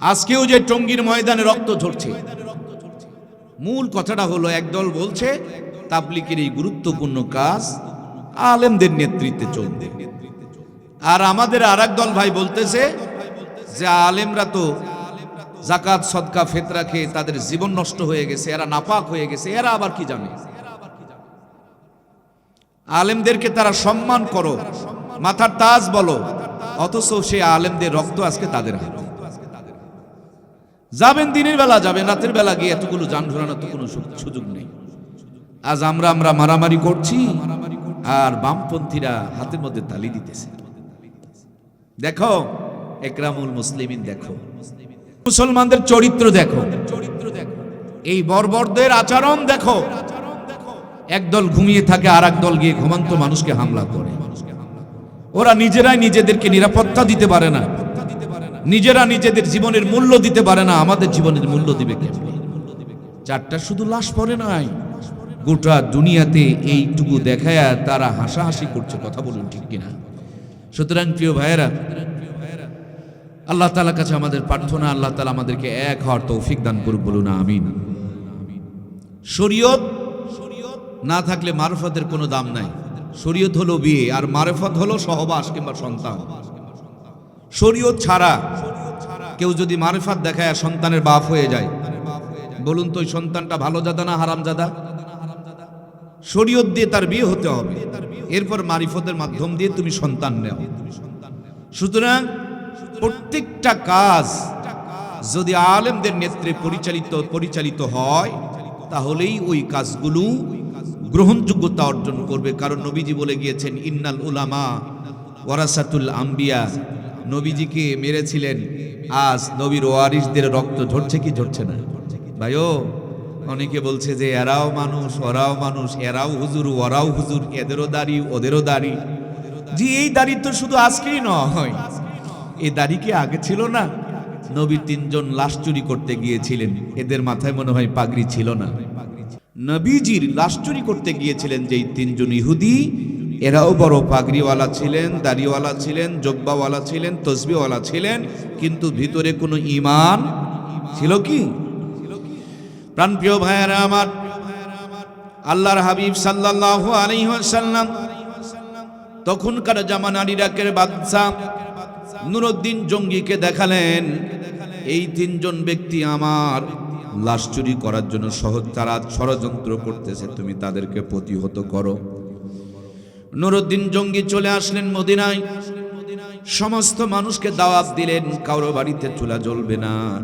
আজকেও যে টঙ্গীর ময়দানে রক্ত ঝরছে। মূল কথাটা হলো, একদল বলছে তাবলিকের এই গুরুত্বপূর্ণ কাজ আলেমদের নেতৃত্বে চলবে। আর আমাদের আর দল ভাই বলতেছে যে আলেমরা তো জাকাত, সদকা, ফেতরা খেয়ে তাদের জীবন নষ্ট হয়ে গেছে, এরা নাপাক হয়ে গেছে, এরা আবার কি জানে? আলেমদেরকে তারা সম্মান করো, মাথার তাজ বলো, অথচ সে আলেমদের রক্ত আজকে তাদের হাতে। যাবেন দিনের বেলা, যাবেন রাতের বেলা, গিয়ে এতগুলো যান ঘোরানোর তো কোনো সুযোগ নেই। আজ আমরা আমরা মারামারি করছি, আর বামপন্থীরা হাতের মধ্যে তালি দিতেছে। দেখো, একরামুল মুসলিমিন দেখো। মুসলমানদের চরিত্র দেখো। এই বর্বরদের আচরণ দেখো। একদল ঘুমিয়ে থাকে আর দল গিয়ে ঘুমান্ত মানুষকে হামলা করে। ওরা নিজেরাই নিজেদেরকে নিরাপত্তা দিতে পারে না। নিজেরা নিজেদের জীবনের মূল্য দিতে পারে না, আমাদের জীবনের মূল্য দিবে কেমনে চারটা শুধু লাশ পরে নাই। গোটা দুনিয়াতে এইটুকু দেখায় তারা হাসাহাসি করছে, কথা বলুন ঠিক কিনা? সুতরাং প্রিয় ভাইয়েরা, আল্লাহ তালার কাছে আমাদের প্রার্থনা, আল্লাহ তালা আমাদেরকে এক হওয়ার তৌফিক দান করুক, বলুন আমিন। শরীয়ত না থাকলে মারফতের কোনো দাম নাই। শরীয়ত হলো বিয়ে, আর মারফত হলো সহবাস কিংবা সন্তান। শরীয়ত ছাড়া কেউ যদি মারফত দেখায় সন্তানের বাপ হয়ে যায়, বলুন তো ওই সন্তানটা ভালো জাদা না হারাম জাদা? শরীয়ত দিয়ে তার বিয়ে হতে হবে। এরপর মারিফতের মাধ্যম দিয়ে তুমি সন্তান নেও। সুতরাং প্রত্যেকটা কাজ যদি আলেমদের নেত্রে পরিচালিত পরিচালিত হয়, তাহলেই ওই কাজগুলো গ্রহণযোগ্যতা অর্জন করবে। কারণ নবীজি বলে গিয়েছেন, ইন্নাল উলামা ওয়ারাসাতুল আম্বিয়া নবীজিকে মেরেছিলেন। আজ নবীর ওয়ারিসদের রক্ত ঝরছে কি ঝরছে না? ভাইও, অনেকে বলছে যে এরাও মানুষ, ওরাও মানুষ, এরাও হুজুর, ওরাও হুজুর, এদেরও দাড়ি, ওদেরও দাড়ি। জি, এই দাড়ি তো শুধু আজকেই নয়। এই দাড়ি কি আগে ছিল না? নবী তিনজন লাশ চুরি করতে গিয়েছিলেন। এদের মাথায় মনে হয় পাগড়ি ছিল না। নবীজির লাশ চুরি করতে গিয়েছিলেন যেই তিনজন ইহুদি এরাও বড় পাগড়িওয়ালা ছিলেন, দাড়িওয়ালা ছিলেন, জব্বাওয়ালা ছিলেন তসবিওয়ালা ছিলেন, কিন্তু ভিতরে কোনো ইমান ছিল কি? প্রাণপ্রিয় ভাইয়েরা আমার, আল্লাহর হাবিব সাল্লাল্লাহু আলাইহি ওয়াসাল্লাম, তখনকার জামানার ইরাকের বাদশাহ নুরুদ্দিন জঙ্গিকে দেখালেন, এই তিনজন ব্যক্তি আমার লাশ চুরি করার জন্য সহজ তারা ষড়যন্ত্র করতেছে, তুমি তাদেরকে প্রতিহত করো। নুরুদ্দিন জঙ্গি চলে আসলেন মদিনায়। সমস্ত মানুষকে দাওয়াত দিলেন, কারও বাড়িতে চুলা জ্বলবে না।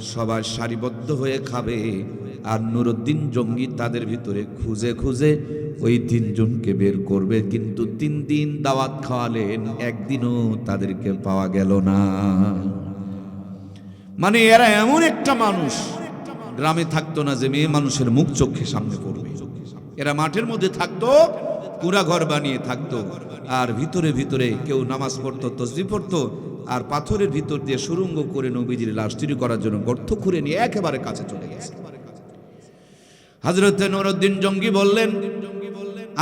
সবাই সারিবদ্ধ হয়ে খাবে। আর নুরুদ্দিন জঙ্গি তাদের ভিতরে খুঁজে খুঁজে ওই তিনজনকে বের করবে। কিন্তু তিন দিন দাওয়াত খাওয়ালেন, একদিনও তাদেরকে পাওয়া গেল না। মানে এরা এমন একটা মানুষ, গ্রামে থাকতো না যে মেয়ে মানুষের মুখ চোখে সামনে পড়বে। এরা মাঠের মধ্যে থাকতো কুড়া ঘর বানিয়ে থাকতো। আর ভিতরে ভিতরে কেউ নামাজ পড়তো, তসবি পড়তো, আর পাথরের ভিতর দিয়ে সুরঙ্গ করে নবীজির লাশ চুরি করার জন্য গর্ত খুঁড়ে নিয়ে একেবারে কাছে চলে গেছে। হজরত নুরুদ্দিন জঙ্গি বললেন,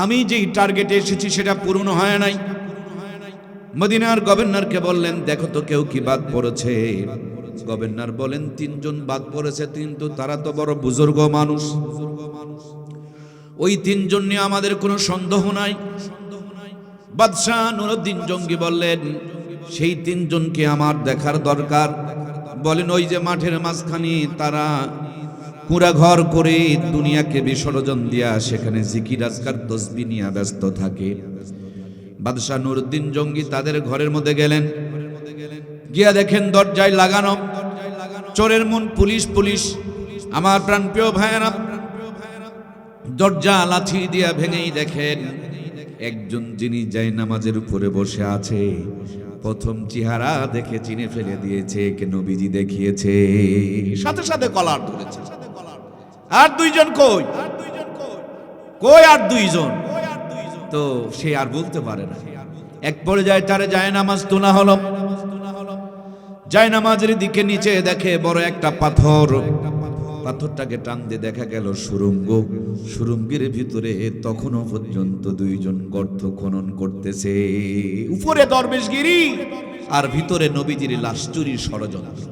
আমি যেই টার্গেটে এসেছি সেটা পূরণ হয় নাই। মদিনার গভর্নরকে বললেন, দেখো তো কেউ কি বাদ পড়েছে? গভর্নর বলেন, তিনজন বাদ পড়েছে, কিন্তু তারা তো বড় বুজুর্গ মানুষ। ওই তিনজন নিয়ে আমাদের কোনো সন্দেহ নাই। বাদশাহ নুরুদ্দিন জঙ্গি বললেন, সেই তিনজনকে আমার দেখার দরকার। বলেন, ওই যে মাঠের মাঝখানে তারা কুড়া ঘর করে দুনিয়াকে বিসর্জন দিয়া সেখানে জিকির, আজকার, তসবি নিয়ে ব্যস্ত থাকে। বাদশাহ নুরুদ্দিন জঙ্গি তাদের ঘরের মধ্যে গেলেন। গিয়া দেখেন দরজায় লাগানো, চোরের মন পুলিশ পুলিশ। আমার প্রাণপ্রিয় ভাইয়েরা দরজা লাথি দিয়া ভেঙেই দেখেন, একজন যিনি যাই নামাজের উপরে বসে আছে, প্রথম চেহারা দেখে চিনে ফেলে দিয়েছে কে নবীজি দেখিয়েছে। সাথে সাথে কলার ধরেছে। আর দুইজন কই? কই আর দুইজন? তো সে আর বলতে পারে না। এক পরে যায় তারে যায় নামাজ তোলা হলো। যায় নামাজের দিকে নিচে দেখে বড় একটা পাথর। পাথরটাকে টান দিয়ে দেখা গেল সুরঙ্গ। সুরঙ্গের ভিতরে তখনও পর্যন্ত দুইজন গর্ত খনন করতেছে। উপরে দরবেশগিরি। আর ভিতরে নবীজির লাশ চুরির ষড়যন্ত্র।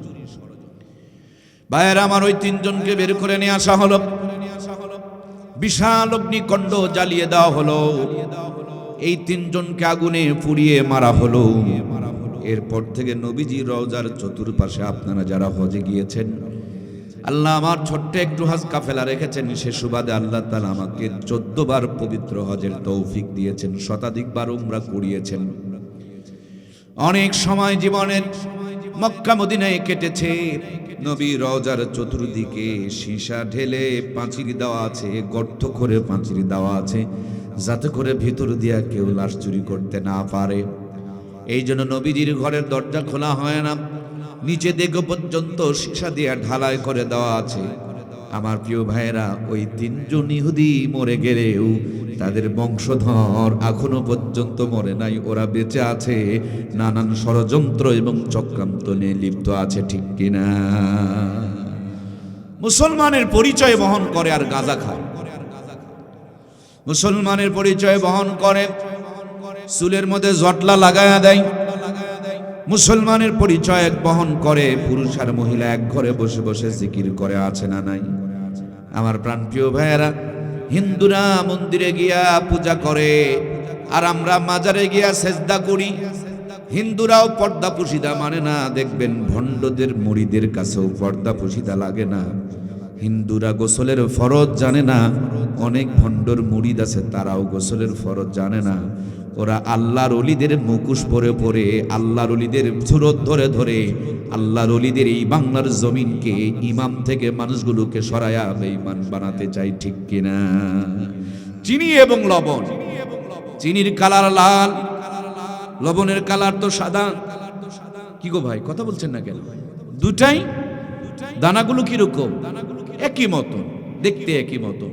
ভাইয়ের আমার ওই তিনজনকে বের করে নিয়ে আসা হলো। বিশাল অগ্নিকণ্ড জ্বালিয়ে দেওয়া হলো। এই তিনজনকে আগুনে পুড়িয়ে মারা হলো। এরপর থেকে নবীজি রওজার চতুর্পাশে আপনারা যারা হজে গিয়েছেন আল্লাহ আমার ছোট্ট একটু হাজ কাফেলা রেখেছেন, সে সুবাদে আল্লাহ তালা আমাকে চোদ্দ বার পবিত্র হজের তৌফিক দিয়েছেন শতাধিকবার উমরা করিয়েছেন। অনেক সময় জীবনের মক্কা মদিনায় কেটেছে, নবী রওজার চতুর্দিকে সীসা ঢেলে পাঁচিরি দেওয়া আছে, গর্ত করে পাঁচিরি দেওয়া আছে, যাতে করে ভিতর দিয়া কেউ লাশ চুরি করতে না পারে। এই জন্য নবীজির ঘরের দরজা খোলা হয় না। নিচে দেগ পর্যন্ত সীসা দিয়া ঢালাই করে দেওয়া আছে। আমার প্রিয় ভাইয়েরা, ওই তিনজন ইহুদি মরে গেলেও তাদের বংশধর এখনও পর্যন্ত মরে নাই। ওরা বেঁচে আছে, নানান ষড়যন্ত্র এবং চক্রান্ত নিয়ে লিপ্ত আছে, ঠিক কিনা? মুসলমানের পরিচয় বহন করে আর গাঁজা খায়। মুসলমানের পরিচয় বহন করে। চুলের মধ্যে জটলা লাগায়া দেয়। মুসলমানের পরিচয় এক বহন করে, পুরুষ আর মহিলা এক ঘরে বসে বসে জিকির করে, আছে না নাই? আমার প্রাণপ্রিয় ভাইয়েরা, হিন্দুরা মন্দিরে গিয়া পূজা করে, আর আমরা মাজারে গিয়া সেজদা করি। হিন্দুরাও পর্দা পুশিদা মানে না, দেখবেন ভণ্ডদের, মুড়িদের কাছেও পর্দা পুশিদা লাগে না। হিন্দুরা গোসলের ফরজ জানে না। অনেক ভণ্ডর মুড়িদ আছে, তারাও গোসলের ফরজ জানে না। ওরা আল্লাহর অলিদের মুখোশ পরে পরে, আল্লাহর অলিদের সুরত ধরে ধরে, আল্লাহর অলিদের এই বাংলার জমিনকে, ইমাম থেকে মানুষগুলোকে সরায়া বেঈমান বানাতে চাই ঠিক কিনা? চিনি এবং লবণ। চিনির কালার লাল, লবণের কালার তো সাদা। কি গো ভাই, কথা বলছেন না কেন? দুটাই? দানাগুলো কীরকম? একই মতো দেখতে একই মতো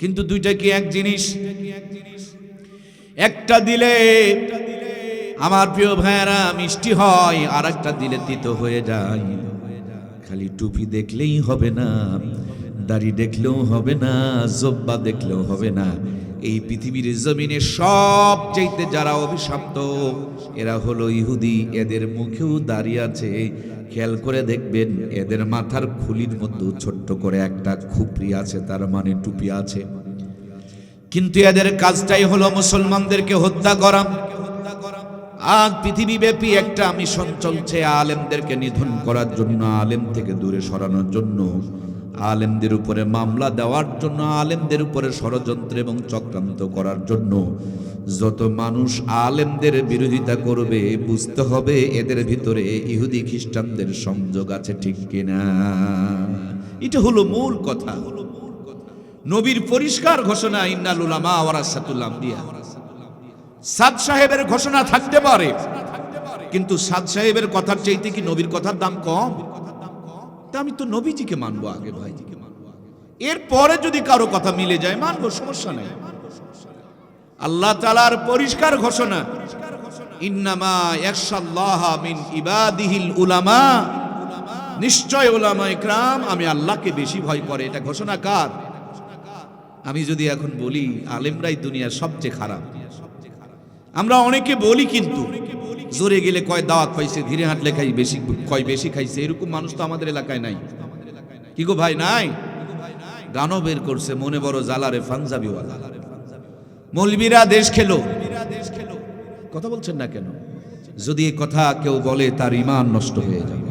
কিন্তু দুইটা কি এক জিনিস? একটা দিলে আমার প্রিয় ভাইয়েরা মিষ্টি হয় আর একটা দিলে তিতো হয়ে যায়। খালি টুপি দেখলেই হবে না, দাড়ি দেখলেও হবে না, জব্বা দেখলেও হবে না। এই পৃথিবীর জমিনে সব চাইতে যারা অভিশপ্ত, এরা হলো ইহুদি, এদের মুখেও দাঁড়িয়ে আছে খেয়াল করে দেখবেন, এদের মাথার খুলির মধ্যে ছোট্ট করে একটা খুপড়ি আছে, তার মানে টুপি আছে। কিন্তু এদের কাজটাই হলো মুসলমানদেরকে হত্যা করা। আজ পৃথিবীব্যাপী একটা মিশন চলছে আলেমদেরকে নিধন করার জন্য, আলেম থেকে দূরে সরানোর জন্য। আলেমদের উপরে মামলা দেওয়ার জন্য, আলেমদের উপরে ষড়যন্ত্র এবং চক্রান্ত করার জন্য। যত মানুষ আলেমদের বিরোধিতা করবে, বুঝতে হবে এদের ভিতরে ইহুদি খ্রিস্টানদের সংযোগ আছে ঠিক কিনা। এটা হলো মূল কথা। নবীর পরিষ্কার ঘোষণা ইন্নাল উলামা ওয়ারাসাতুল আম্বিয়া। সাদ সাহেবের ঘোষণা থাকতে পারে, কিন্তু সাদ সাহেবের কথার চাইতে কি নবীর কথার দাম কম? তা আমি তো নবীজিকে মানবো আগে ভাই। এরপরে যদি কারও কথা মিলে যায়, মানবো, সমস্যা নেই। আল্লাহ তালার পরিষ্কার ঘোষণা, ইন্নামা একশাল্লাহ মিন ইবাদিহিল উলামা। নিশ্চয় ওলামা ইকরাম, আমি আল্লাহকে বেশি ভয় করে। এটা ঘোষণা কার? আমি যদি এখন বলি, আলেমরাই দুনিয়ার সবচেয়ে খারাপ। আমরা অনেকে বলি কিন্তু, জোরে গেলে কয় দাওয়াত পাইছে, ধীরে হাঁটলে খাই বেশি, কয় বেশি খাইছে, এরকম মানুষ তো আমাদের এলাকায় নাই। কি গো ভাই, নাই? গানও বের করছে, মনে বড় জালারে পাঞ্জাবিওয়ালা। মৌলবীরা দেশ খেলো। কথা বলছেন না কেন? যদি এ কথা কেউ বলে তার ইমান নষ্ট হয়ে যাবে।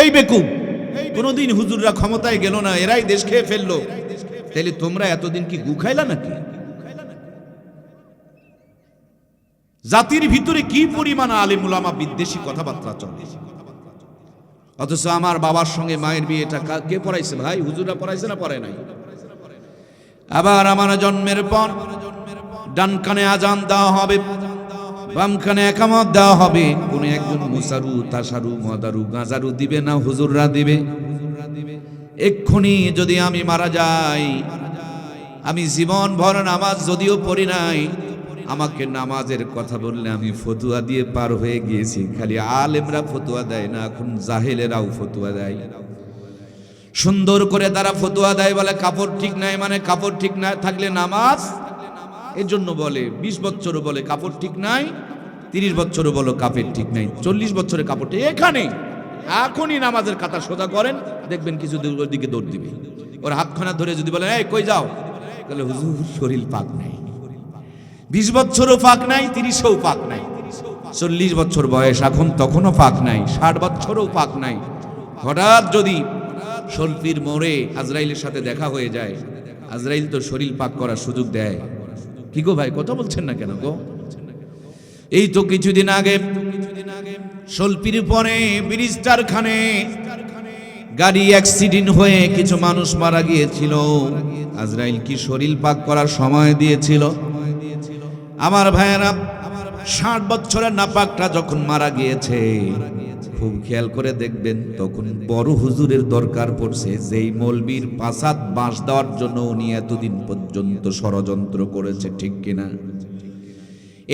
এই বেকুব কোনদিন হুজুররা ক্ষমতায় গেল না এরাই দেশ খেয়ে ফেলল। তাহলে তোমরা এতদিন কি গু খাইলা নাকি? জাতির ভিতরে কি পরিমাণ আলিমুলামা বিদ্বেষী কথাবার্তা চলে? অথচ আমার বাবার সঙ্গে মায়ের বিয়েটা কে পড়াইছে ভাই? হুজুরা পড়াইছে না পড়ায় নাই? আবার আমার জন্মের পর ডান কানে আজান দেওয়া হবে বাম কানে একামত দেওয়া হবে। কোন একজন মুসারু, তাসারু, মদারু, গাঁজারু দিবে না, হুজুররা দিবে। এক্ষুনি যদি আমি মারা যাই, আমি জীবন ভর নামাজ যদিও পড়ি নাই, আমাকে নামাজের কথা বললে আমি ফতুয়া দিয়ে পার হয়ে গিয়েছি। খালি আলেমরা ফতুয়া দেয় না, এখন জাহেলেরাও ফতুয়া দেয়। সুন্দর করে তারা ফতুয়া দেয়, বলে কাপড় ঠিক নাই মানে কাপড় ঠিক না থাকলে নামাজ? এর জন্য বলে, বিশ বছরও বলে কাপড় ঠিক নাই, তিরিশ বছরও বলো কাপের ঠিক নাই, চল্লিশ বছরের কাপড় এখানে এখনই। নামাজের কাতা সোজা করেন, দেখবেন কিছু দূর দিকে দৌড় দিবে। ওর হাতখানা ধরে যদি বলেন, এই, কই যাও? তাহলে হুজুর, শরীর পাক নাই। বিশ বছরও পাক নাই, তিরিশেও পাক নাই। চল্লিশ বছর বয়স এখন তখনও পাক নাই, ষাট বছরও পাক নাই। হঠাৎ যদি শরীফির মোড়ে আজরাইলের সাথে দেখা হয়ে যায়। আজরাইল তো শরীর পাক করার সুযোগ দেয়। কি গো ভাই, কথা বলছেন না কেন গো? এই তো কিছুদিন আগে শোলপির পরে ব্রিজটার খানে গাড়ি অ্যাক্সিডেন্ট হয়ে কিছু মানুষ মারা গিয়েছিল। আজরাইল কি শরীর পাক করার সময় দিয়েছিল? আমার ভাইয়েরা, ষাট বছরের নাপাকটা যখন মারা গিয়েছে খুব খেয়াল করে দেখবেন, তখন বড় হুজুরের দরকার পড়ছে যেই মলবির পাসাদ বাঁশ দেওয়ার জন্য উনি এতদিন পর্যন্ত ষড়যন্ত্র করেছে, ঠিক কিনা?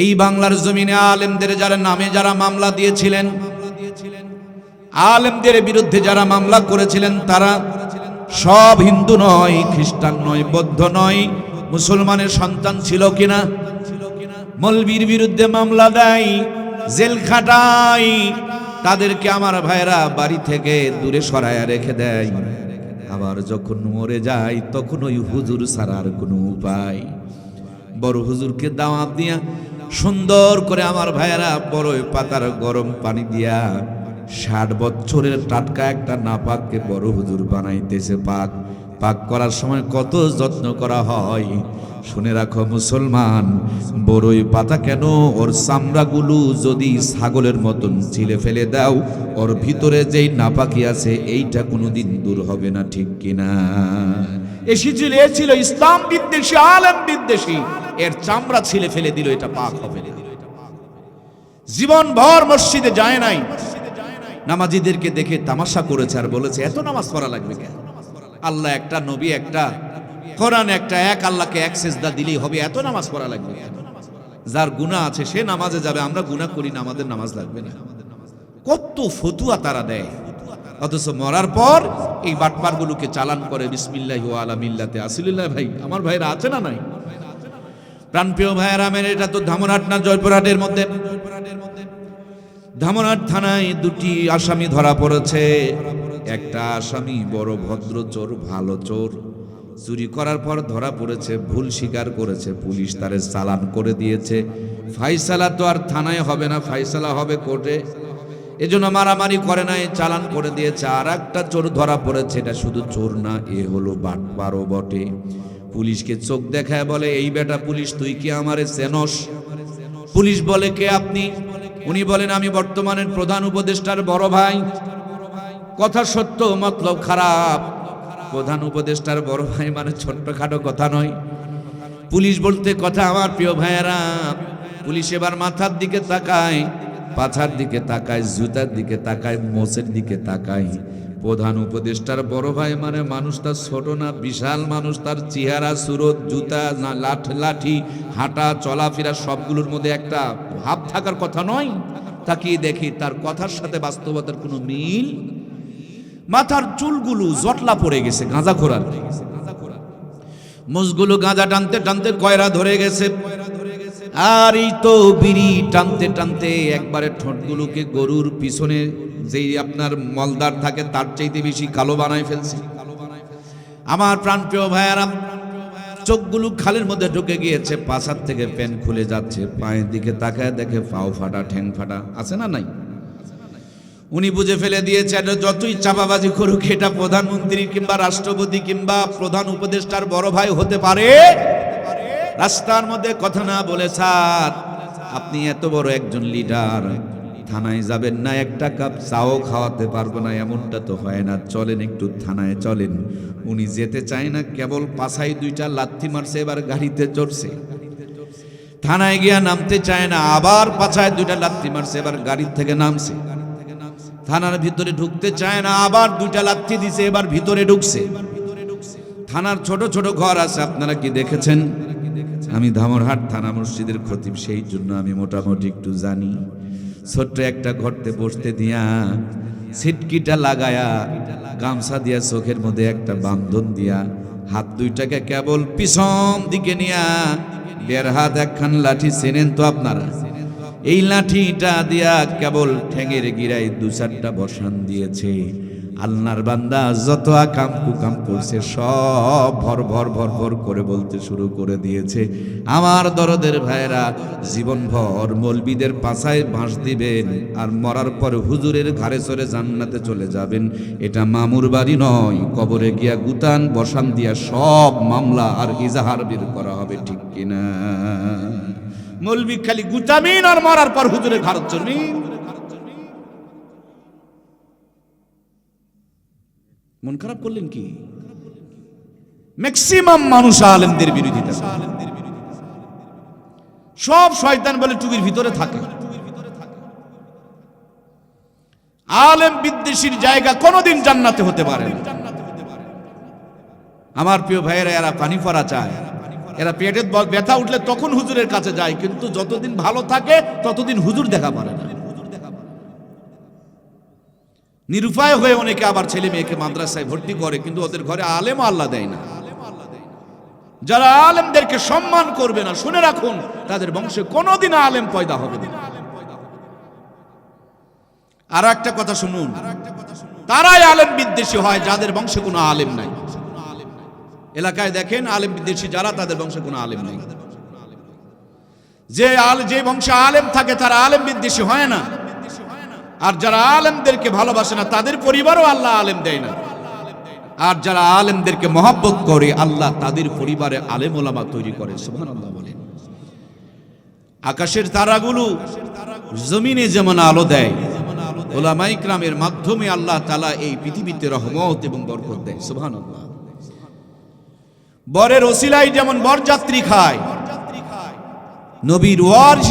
এই বাংলার জমিনে আলেমদের যারা নামে যারা মামলা দিয়েছিলেন, আলেমদের বিরুদ্ধে যারা মামলা করেছিলেন, তারা সব হিন্দু নয়, খ্রিস্টান নয়, বৌদ্ধ নয়, মুসলমানের সন্তান ছিল কিনা? মলবির বিরুদ্ধে মামলা দেয়, জেল খাটায় তাদেরকে আমার ভাইরা বাড়ি থেকে দূরে সরাইয়া রেখে দেয়। আবার যখন মরে যায়, তখন ওই হুজুর ছাড়ার কোনো উপায়। বড় হুজুরকে দাওয়াত দিয়া সুন্দর করে আমার ভাইয়েরা বড় পাতার গরম পানি দিয়া ষাট বছরের টাটকা একটা নাপাককে বড় হুজুর বানাইতেছে পাক। পাক করার সময় কত যত্ন করা হয়। শুনে রাখো মুসলমান, বড়ই পাতা কেন? ওর চামড়াগুলো যদি ছাগলের মতন ছিলে ফেলে দাও, ওর ভিতরে যেই নাপাকি আছে, এইটা কোনোদিন দূর হবে না, ঠিক কিনা? এসেছিল, এ ছিল ইসলাম বিদ্বেষী, আলেম বিদ্বেষী। এর চামড়া ছিলে ফেলে দিল, এটা পাক হবে জীবন ভর মসজিদে যায় নাই। নামাজিদেরকে দেখে তামাশা করেছে আর বলেছে, এত নামাজ পড়া লাগবে কেন? আল্লাহ একটা নবী, একটা কোরআন, একটা এক, আল্লাহকে এক সেজদা দিলেই হবে, এত নামাজ পড়া লাগবে যার গুনাহ আছে, সে নামাজে যাবে, আমরা গুনাহ করি না, আমাদের নামাজ লাগবে না। কত ফতুয়া তারা দেয়। অথচ মরার পর এই বাটপারগুলোকে চালান করে, বিসমিল্লাহ আলা মিল্লাতে। আসিল্লাহ ভাই, আমার ভাইরা আছে না নাই? প্রাণপ্রিয় ভাইয়েরা মেরে এটা তো ধামরাট না, জয়পুরহাটের মধ্যে। ধামরাট থানায় দুটি আসামি ধরা পড়েছে। একটা আসামি, বড় ভদ্র চোর, ভালো চোর। চুরি করার পর ধরা পড়েছে, ভুল স্বীকার করেছে। পুলিশ তারে চালান করে দিয়েছে। ফাইসালা তো আর থানায় হবে না, ফাইসালা হবে কোর্টে। এজন্য মারামারি করে নাই, চালান করে দিয়েছে। আর একটা চোর ধরা পড়েছে, এটা শুধু চোর না, এ হলো বাটপারও বটে। পুলিশকে চোখ দেখায় বলে, এই বেটা পুলিশ, তুই কি আমারে চেনস? পুলিশ বলে, কে আপনি? উনি বলেন, আমি বর্তমানের প্রধান উপদেষ্টার বড় ভাই। কথা সত্য, মতলব খারাপ। প্রধান উপদেষ্টার বড় ভাই মানে ছোট্টখাটো কথা নয়। পুলিশ বলতে কথা আমার প্রিয় ভাইয়েরা। পুলিশ এবার মাথার দিকে তাকায়, পাছার দিকে তাকায়, জুতার দিকে তাকায় মোচের দিকে তাকায়। প্রধান উপদেষ্টার বড় ভাই মানে মানুষ তার ছোট না, বিশাল মানুষ তার চেহারা, সুরত, জুতা, না লাঠ, লাঠি, হাঁটা, চলাফেরা সবগুলোর মধ্যে একটা ভাব থাকার কথা নয়। তাকিয়ে দেখি তার কথার সাথে বাস্তবতার কোনো মিল মাথার চুলগুলো জটলা পড়ে গেছে, গাঁজা খোরার। মুজগুলো গাঁজা টানতে টানতে কয়রা ধরে গেছে। আর এই তো বিড়ি টানতে টানতে একবারে ঠোঁটগুলোকে গরুর পিছনে যেই আপনার মলদার থাকে, তার চাইতে বেশি কালো বানায় ফেলছে। আমার প্রাণপ্রিয় ভাইয়ারাম, চোখগুলো খালের মধ্যে ঢুকে গিয়েছে, পাশার থেকে প্যান খুলে যাচ্ছে, পায়ের দিকে তাকায় দেখে পাও ফাটা, ঠ্যাং ফাটা, আছে না নাই? উনি বুঝে ফেলে দিয়েছে এটা যতই চাপাবাজি করুক, এটা প্রধানমন্ত্রী কিংবা রাষ্ট্রপতি কিংবা প্রধান উপদেষ্টার বড় ভাই হতে পারে। রাস্তার মধ্যে কথা না বলে, স্যার, আপনি এত বড় একজন লিডার। থানায় যাবেন না, একটা কাপ চাও খাওয়াতে পারব না, এমনটা তো হয় না। চলেন একটু থানায়, চলেন। উনি যেতে চায় না, কেবল পাশাই দুইটা লাথি মারছে, এবার গাড়িতে চড়ছে। থানায় গিয়া নামতে চায় না, আবার পাছায় দুইটা লাথি মারছে, এবার গাড়ির থেকে নামছে। থানার ভিতরে ঢুকতে চায় না, আবার দুইটা লাথি দিছে, এবার ভিতরে ঢুকছে। থানার ছোট ছোট ঘর আছে, আপনারা কি দেখেছেন? আমি ধামরহাট থানা মসজিদের খতিব, সেই জন্য আমি মোটামুটি একটু জানি। ছোট্ট একটা ঘরতে বসতে দিয়া সিটকিটা লাগায়া, গামছা দিয়া চোখের মধ্যে একটা বান্ধন দিয়া, হাত দুইটাকে কেবল পিছন দিকে নিয়া দেড় হাত একখান লাঠি চেনেন তো আপনারা। এই লাঠিটা দিয়া কেবল ঠ্যাঙের গিরায় দু চারটা বসান দিয়েছে। আল্লাহর বান্দা যত আকাম কুকাম করছে, সব ভর ভর ভর ভর করে বলতে শুরু করে দিয়েছে। আমার দরদের ভাইরা জীবন ভর মলবিদের পাছায় বাঁশ দিবেন আর মরার পর হুজুরের ঘাড়ে চড়ে জান্নাতে চলে যাবেন। এটা মামুর বাড়ি নয়, কবরে গিয়া গুতান বসান দিয়া সব মামলা আর ইজাহার বের করা হবে, ঠিক কিনা? মলবি খালি গুতামিন আর মরার পর হুজুরের ঘাড় চড়মিন মন খারাপ করলেন কি? ম্যাক্সিমাম মানুষ আলেমদের বিরোধিতা সব শয়তান বলে টুবির ভিতরে থাকে। আলেম বিদ্বেষীর জায়গা কোনোদিন জান্নাতে হতে পারে আমার প্রিয় ভাইয়েরা, এরা পানি পরা চায়। এরা বল ব্যথা উঠলে তখন হুজুরের কাছে যায়, কিন্তু যতদিন ভালো থাকে, ততদিন হুজুর দেখা পারে না। নিরুপায় হয়ে অনেকে আবার ছেলে মেয়েকে মাদ্রাসায় ভর্তি করে, কিন্তু ওদের ঘরে আলেম আল্লাহ দেয় না। যারা আলেমদেরকে সম্মান করবে না, শুনে রাখুন, তাদের বংশে কোনোদিন আলেম পয়দা হবে না। আর একটা কথা শুনুন। তারাই আলেম বিদ্বেষী হয়, যাদের বংশে কোনো আলেম নাই। এলাকায় দেখেন আলেম বিদ্বেষী যারা, তাদের বংশে কোনো আলেম নাই। যে আল, যে বংশে আলেম থাকে, তারা আলেম বিদ্বেষী হয় না। আর যারা আলেমদেরকে ভালোবাসে না, তাদের পরিবারও আল্লাহ আলেম দেয় না। আর যারা আলেমদেরকে মহাব্বত করে, আল্লাহ তাদের পরিবারে আলেম ওলামা তৈরি করে। সুবহান আল্লাহ বলেন আকাশের তারাগুলো জমিনে যেমন আলো দেয় ওলামাই ক্রামের মাধ্যমে আল্লাহ তালা এই পৃথিবীতে রহমত এবং বরকত দেয়। সুহান আল্লাহ বরের ওসিলাই যেমন বরযাত্রী খায় নবীর ওয়ারিস